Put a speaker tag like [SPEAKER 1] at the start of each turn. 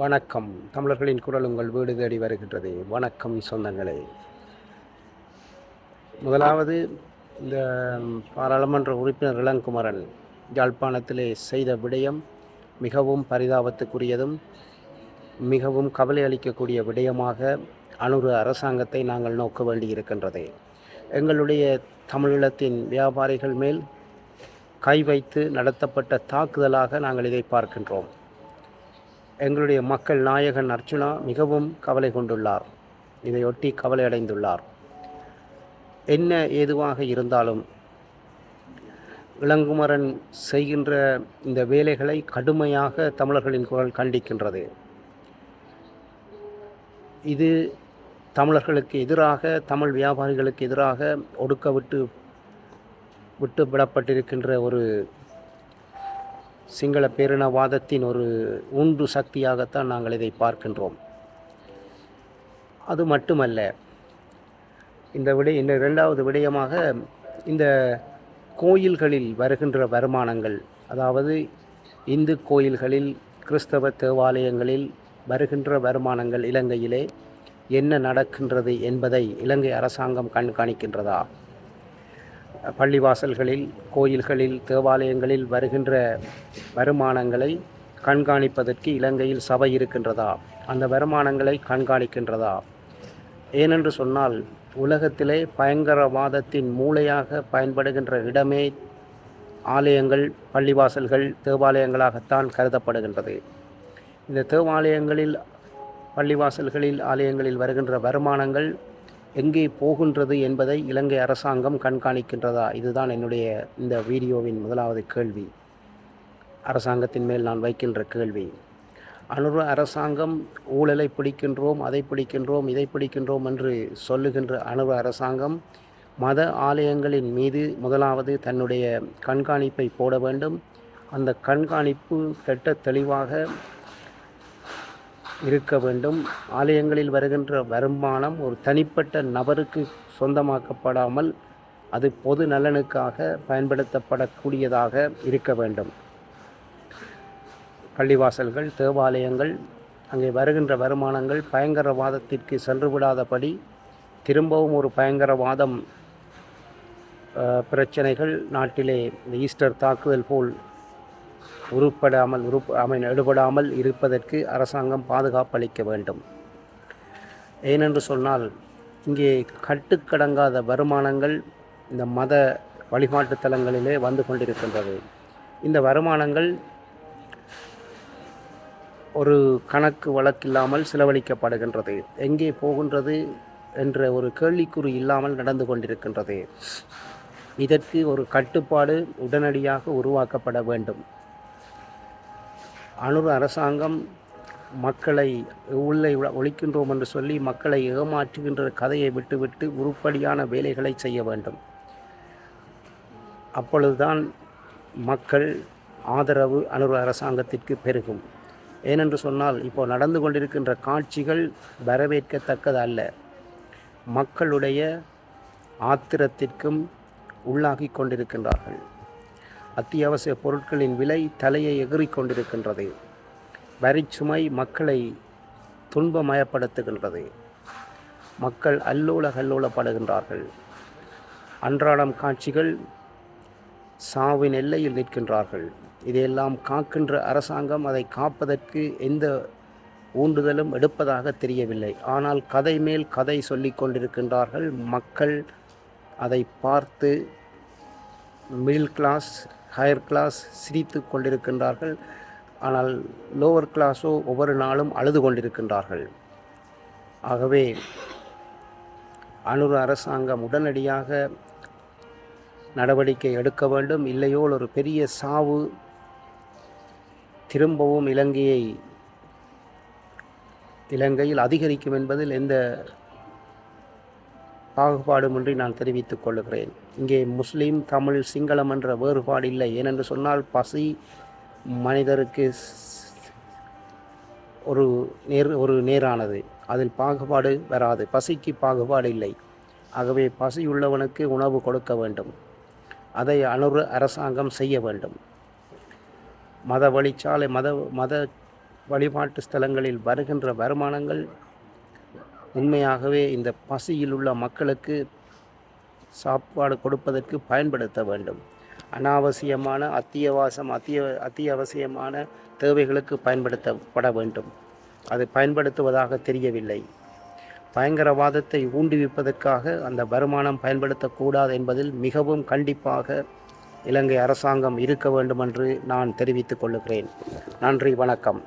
[SPEAKER 1] வணக்கம். தமிழர்களின் குரல் உங்கள் வீடு தேடி வருகின்றது. வணக்கம் சொந்தங்களே. முதலாவது இந்த பாராளுமன்ற உறுப்பினர் இளங்குமரன் யாழ்ப்பாணத்திலே செய்த விடயம் மிகவும் பரிதாபத்துக்குரியதும் மிகவும் கவலை அளிக்கக்கூடிய விடயமாக அணுறு அரசாங்கத்தை நாங்கள் நோக்க வேண்டியிருக்கின்றது. எங்களுடைய தமிழீழத்தின் வியாபாரிகள் மேல் கை வைத்து நடத்தப்பட்ட தாக்குதலாக நாங்கள் இதை பார்க்கின்றோம். எங்களுடைய மக்கள் நாயகன் அர்ச்சுனா மிகவும் கவலை கொண்டுள்ளார். இதையொட்டி கவலை அடைந்துள்ளார் என்ன ஏதுவாக இருந்தாலும் இளங்குமரன் செய்கின்ற இந்த வேலைகளை கடுமையாக தமிழர்களின் குரல் கண்டிக்கின்றது. இது தமிழர்களுக்கு எதிராக தமிழ் வியாபாரிகளுக்கு எதிராக ஒடுக்க விட்டு விட்டு விடப்பட்டிருக்கின்ற ஒரு சிங்கள பேரினவாதத்தின் ஒரு உண்டு சக்தியாகத்தான் நாங்கள் இதை பார்க்கின்றோம். அது மட்டுமல்ல இந்த விடை இந்த இரண்டாவது விடயமாக இந்த கோயில்களில் வருகின்ற வருமானங்கள் அதாவது இந்து கோயில்களில் கிறிஸ்தவ தேவாலயங்களில் வருகின்ற வருமானங்கள் இலங்கையிலே என்ன நடக்கின்றது என்பதை இலங்கை அரசாங்கம் கண்காணிக்கின்றதா? பள்ளிவாசல்களில் கோயில்களில் தேவாலயங்களில் வருகின்ற வருமானங்களை கண்காணிப்பதற்கு இலங்கையில் சபை இருக்கின்றதா? அந்த வருமானங்களை கண்காணிக்கின்றதா? ஏனென்று சொன்னால் உலகத்திலே பயங்கரவாதத்தின் மூளையாக பயன்படுகின்ற இடமே ஆலயங்கள் பள்ளிவாசல்கள் தேவாலயங்களாகத்தான் கருதப்படுகின்றது. இந்த தேவாலயங்களில் பள்ளிவாசல்களில் ஆலயங்களில் வருகின்ற வருமானங்கள் எங்கே போகின்றது என்பதை இலங்கை அரசாங்கம் கண்காணிக்கின்றதா? இதுதான் என்னுடைய இந்த வீடியோவின் முதலாவது கேள்வி. அரசாங்கத்தின் மேல் நான் வைக்கின்ற கேள்வி. அனுர அரசாங்கம் ஊழலை பிடிக்கின்றோம் அதை பிடிக்கின்றோம் இதை பிடிக்கின்றோம் என்று சொல்லுகின்ற அனுர அரசாங்கம் மத ஆலயங்களின் மீது முதலாவது தன்னுடைய கண்காணிப்பை போட வேண்டும். அந்த கண்காணிப்பு திட்ட தெளிவாக இருக்க வேண்டும். ஆலயங்களில் வருகின்ற வருமானம் ஒரு தனிப்பட்ட நபருக்கு சொந்தமாக்கப்படாமல் அது பொது நலனுக்காக பயன்படுத்தப்படக்கூடியதாக இருக்க வேண்டும். பள்ளிவாசல்கள் தேவாலயங்கள் அங்கே வருகின்ற வருமானங்கள் பயங்கரவாதத்திற்கு சென்றுவிடாதபடி திரும்பவும் ஒரு பயங்கரவாதம் பிரச்சனைகள் நாட்டிலே இந்த ஈஸ்டர் தாக்குதல் போல் உருப்படாமல் உருப் அமை எடுபடாமல் இருப்பதற்கு அரசாங்கம் பாதுகாப்பு அளிக்க வேண்டும். ஏனென்று சொன்னால் இங்கே கட்டுக்கடங்காத வருமானங்கள் இந்த மத வழிபாட்டு தலங்களிலே வந்து கொண்டிருக்கின்றது. இந்த வருமானங்கள் ஒரு கணக்கு வழக்கில்லாமல் செலவழிக்கப்படுகின்றது. எங்கே போகின்றது என்ற ஒரு கேள்விக்குறி இல்லாமல் நடந்து கொண்டிருக்கின்றது. இதற்கு ஒரு கட்டுப்பாடு உடனடியாக உருவாக்கப்பட வேண்டும். அனுர் அரசாங்கம் மக்களை உள்ளே ஒழிக்கின்றோம் என்று சொல்லி மக்களை ஏமாற்றுகின்ற கதையை விட்டுவிட்டு உருப்படியான வேலைகளை செய்ய வேண்டும். அப்பொழுதுதான் மக்கள் ஆதரவு அனுர் அரசாங்கத்திற்கு பெருகும். ஏனென்று சொன்னால் இப்போ நடந்து கொண்டிருக்கின்ற காட்சிகள் வரவேற்கத்தக்கது அல்ல. மக்களுடைய ஆத்திரத்திற்கும் உள்ளாகி கொண்டிருக்கின்றார்கள். அத்தியாவசிய பொருட்களின் விலை தலையை எகிறிக்கொண்டிருக்கின்றது வரிச்சுமை மக்களை துன்பமயப்படுத்துகின்றது. மக்கள் அல்லோல கல்லோலப்படுகின்றார்கள். அன்றாடம் காட்சிகள் சாவின் எல்லையில் நிற்கின்றார்கள். இதையெல்லாம் காக்கின்ற அரசாங்கம் அதை காப்பதற்கு எந்த ஊண்டுதலும் எடுப்பதாக தெரியவில்லை. ஆனால் கதை மேல் கதை சொல்லி கொண்டிருக்கின்றார்கள் மக்கள். அதை பார்த்து மிடில் கிளாஸ் ஹையர் கிளாஸ் சிரித்து கொண்டிருக்கின்றார்கள். ஆனால் லோவர் கிளாஸோ ஒவ்வொரு நாளும் அழுது கொண்டிருக்கின்றார்கள். ஆகவே அனுர் அரசாங்கம் உடனடியாக நடவடிக்கை எடுக்க வேண்டும். இல்லையோல் ஒரு பெரிய சாவு திரும்பவும் இலங்கையை இலங்கையில் அதிகரிக்கும் என்பதில் எந்த பாகுபாடுமின்றி நான் தெரிவித்துக் கொள்கிறேன் இங்கே முஸ்லீம் தமிழ் சிங்களம் என்ற வேறுபாடு இல்லை. ஏனென்று சொன்னால் பசி மனிதருக்கு ஒரு நேர் ஒரு நேரானது. அதில் பாகுபாடு வராது. பசிக்கு பாகுபாடு இல்லை. ஆகவே பசி உள்ளவனுக்கு உணவு கொடுக்க வேண்டும். அதை அணுறு அரசாங்கம் செய்ய வேண்டும். மத வழிச்சாலை மத மத வழிபாட்டு ஸ்தலங்களில் வருகின்ற வருமானங்கள் உண்மையாகவே இந்த பசியில் உள்ள மக்களுக்கு சாப்பாடு கொடுப்பதற்கு பயன்படுத்த வேண்டும். அனாவசியமான அத்தியாவசம் அத்திய அத்தியாவசியமான தேவைகளுக்கு பயன்படுத்தப்பட வேண்டும். அது பயன்படுத்துவதாக தெரியவில்லை. பயங்கரவாதத்தை ஊண்டுவிப்பதற்காக அந்த வருமானம் பயன்படுத்தக்கூடாது என்பதில் மிகவும் கண்டிப்பாக இலங்கை அரசாங்கம் இருக்க வேண்டும் என்று நான் தெரிவித்துக் கொள்ளுகிறேன் நன்றி வணக்கம்.